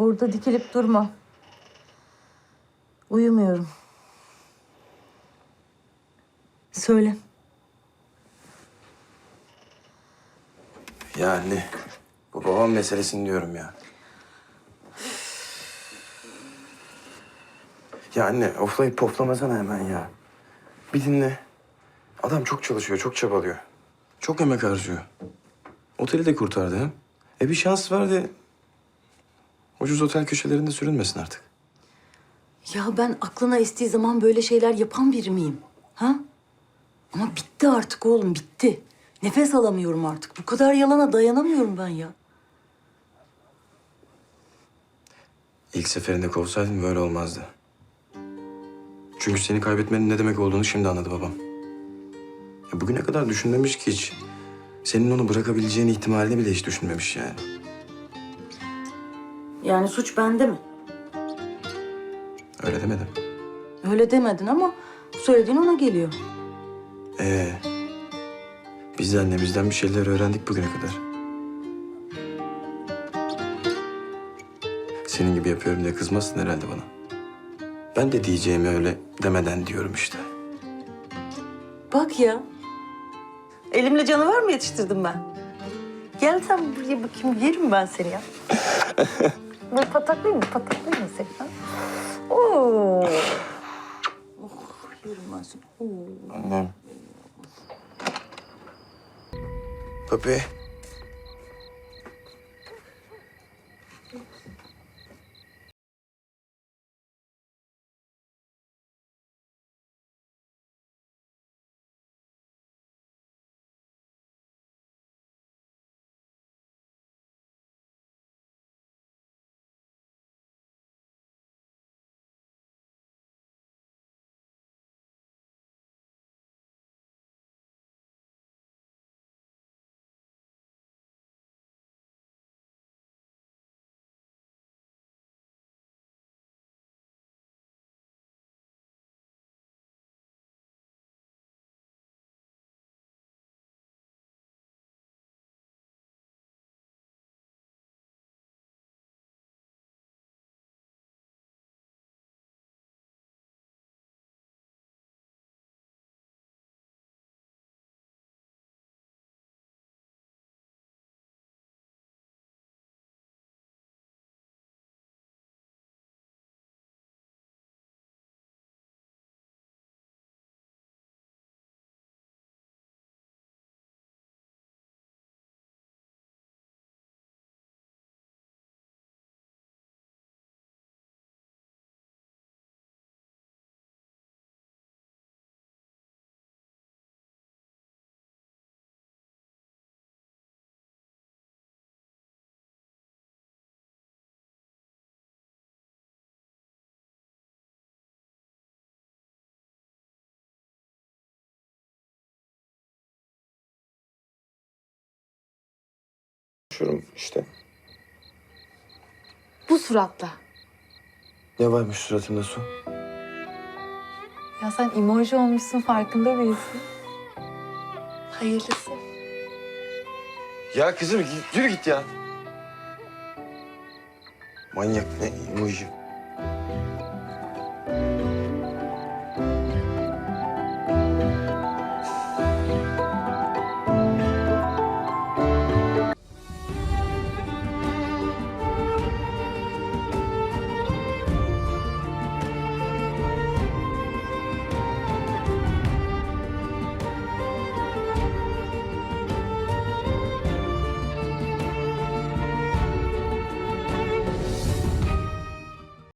Orada dikilip durma. Uyumuyorum. Söyle. Ya anne, bu babam meselesini diyorum ya. Ya anne, oflayıp poplamasana hemen ya. Bir dinle. Adam çok çalışıyor, çok çabalıyor. Çok emek harcıyor. Oteli de kurtardı hem. E bir şans verdi. Ucuz otel köşelerinde sürünmesin artık. Ya ben aklına estiği zaman böyle şeyler yapan biri miyim? Ha? Ama bitti artık oğlum, bitti. Nefes alamıyorum artık. Bu kadar yalana dayanamıyorum ben ya. İlk seferinde kovsaydın böyle olmazdı. Çünkü seni kaybetmenin ne demek olduğunu şimdi anladı babam. Ya bugüne kadar düşünmemiş ki hiç. Senin onu bırakabileceğin ihtimalini bile hiç düşünmemiş yani. Yani suç bende mi? Öyle demedim. Öyle demedin ama söylediğin ona geliyor. Ee, biz de annemizden bir şeyler öğrendik bugüne kadar. Senin gibi yapıyorum diye kızmazsın herhalde bana. Ben de diyeceğimi öyle demeden diyorum işte. Bak ya. Elimle canavar mı yetiştirdim ben? Gel sen buraya bakayım yerim ben seni ya. Böyle pataklayayım mı? Pataklayayım mı ha? Oo. Oh, seni. Oo. Annem. Papi. Şurum işte. Bu suratla. Ne varmış suratında su? Ya sen emoji olmuşsun farkında değilsin. Hayırlısı. Ya kızım yürü git ya. Manyak ne emoji.